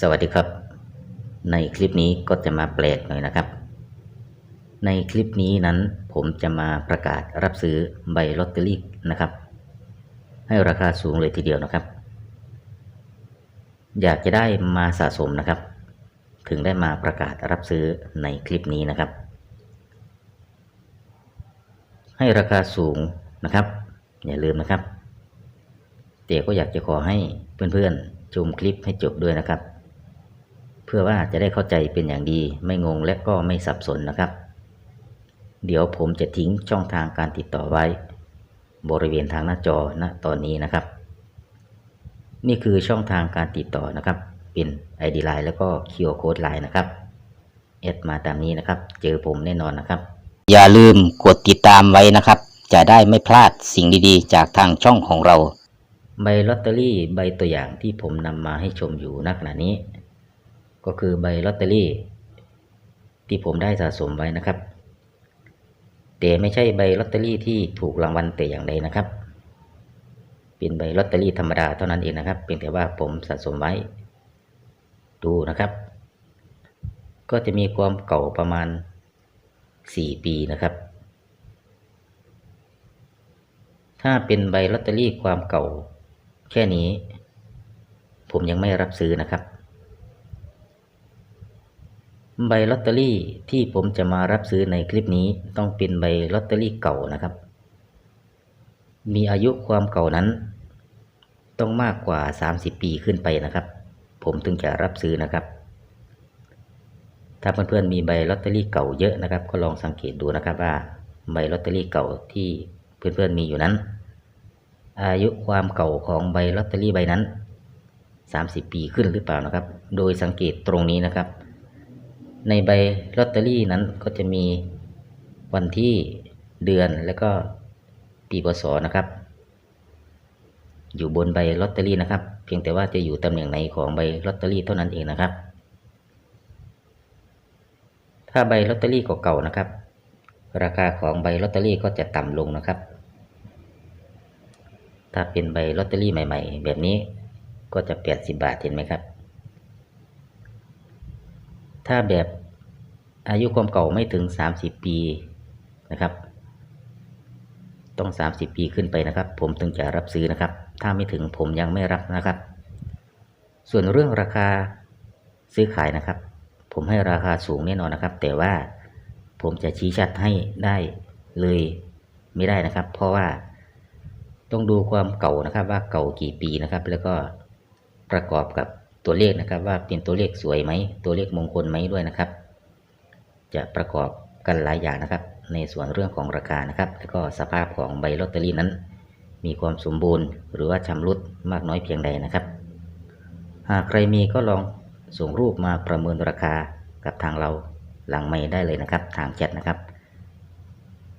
สวัสดีครับ ในคลิปนี้ก็จะมาแปลกหน่อยนะครับ ในคลิปนี้นั้นผมจะมาประกาศรับซื้อใบลอตเตอรี่นะครับ ให้ราคาสูงเลยทีเดียวนะครับ อยากจะได้มาสะสมนะครับ ถึงได้มาประกาศรับซื้อในคลิปนี้นะครับ ให้ราคาสูงนะครับ อย่าลืมนะครับแต่ก็อยากจะขอให้เพื่อนๆชมคลิปให้จบด้วยนะครับ พื่อว่าจะได้เข้าใจเป็นอย่างดีไม่งงและก็ไม่สับสนนะครับ เดี๋ยวผมจะทิ้งช่องทางการติดต่อไว้ บริเวณทางหน้าจอณตอนนี้นะครับ นี่คือช่องทางการติดต่อนะครับ เป็น ID Line แล้วก็ QR Code Line นะครับแอดมาตามนี้นะครับ เจอผมแน่นอนนะครับ อย่าลืมกดติดตามไว้นะครับ จะได้ไม่พลาดสิ่งดีๆ จากทางช่องของเรา ใบลอตเตอรี่ใบตัวอย่างที่ผมนำมาให้ชมอยู่ณขณะนี้ ก็คือใบลอตเตอรี่ ที่ผมได้สะสมไว้นะครับ แต่ไม่ใช่ใบลอตเตอรี่ที่ถูกรางวัลแต่อย่างใดนะครับ เป็นใบลอตเตอรี่ธรรมดาเท่านั้นเองนะครับเพียงแต่ว่าผมสะสมไว้ ดูนะครับ ก็จะมีความเก่าประมาณ 4 ปีนะครับ ถ้าเป็นใบลอตเตอรี่ความเก่าแค่นี้ ผมยังไม่รับซื้อนะครับ ใบลอตเตอรี่ที่ผมจะมารับซื้อในคลิปนี้ต้องเป็นใบลอตเตอรี่เก่านะครับ มีอายุความเก่านั้น ต้องมากกว่า 30 ปีขึ้นไปนะครับ ผมถึงจะรับซื้อนะครับ ถ้าเพื่อนๆมีใบลอตเตอรี่เก่าเยอะนะครับ ก็ลองสังเกตดูนะครับว่าใบลอตเตอรี่เก่าที่เพื่อนๆมีอยู่นั้น อายุความเก่าของใบลอตเตอรี่ใบนั้น 30 ปีขึ้นหรือเปล่านะครับ โดยสังเกตตรงนี้นะครับ ในใบลอตเตอรี่นั้นก็จะมีวันที่เดือนและก็ปีพศนะครับ อยู่บนใบลอตเตอรี่นะครับ เพียงแต่ว่าจะอยู่ตำแหน่งไหนของใบลอตเตอรี่เท่านั้นเองนะครับ ถ้าใบลอตเตอรี่เก่าๆนะครับ ราคาของใบลอตเตอรี่ก็จะต่ำลงนะครับ ถ้าเป็นใบลอตเตอรี่ใหม่ ๆ แบบนี้ก็จะ 80 บาทเห็นไหมครับ ถ้าแบบอายุความเก่าไม่ถึง 30 ปีนะครับ ต้อง 30 ปีขึ้นไปนะครับ ผมถึงจะรับซื้อนะครับ ถ้าไม่ถึงผมยังไม่รับนะครับ ส่วนเรื่องราคาซื้อขายนะครับ ผมให้ราคาสูงแน่นอนนะครับ แต่ว่าผมจะชี้ชัดให้ได้เลยไม่ได้นะครับ เพราะว่าต้องดูความเก่านะครับว่าเก่ากี่ปีนะครับ แล้วก็ประกอบกับ ตัวเลขนะครับ ว่าเป็นตัวเลขสวยไหม ตัวเลขมงคลไหมด้วยนะครับ จะประกอบกันหลายอย่างนะครับ ในส่วนเรื่องของราคานะครับ แล้วก็สภาพของใบลอตเตอรี่นั้น มีความสมบูรณ์ หรือว่าชำรุดมากน้อยเพียงใดนะครับ หากใครมีก็ลองส่งรูปมาประเมินราคากับทางเราหลังไม่ได้เลยนะครับ ทางแชทนะครับ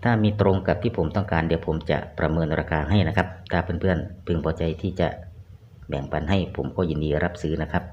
ถ้ามีตรงกับที่ผมต้องการเดี๋ยวผมจะประเมินราคาให้นะครับ ถ้าเพื่อนๆพึงพอใจที่จะ แบ่งปันให้ผมก็ยินดีรับซื้อนะครับ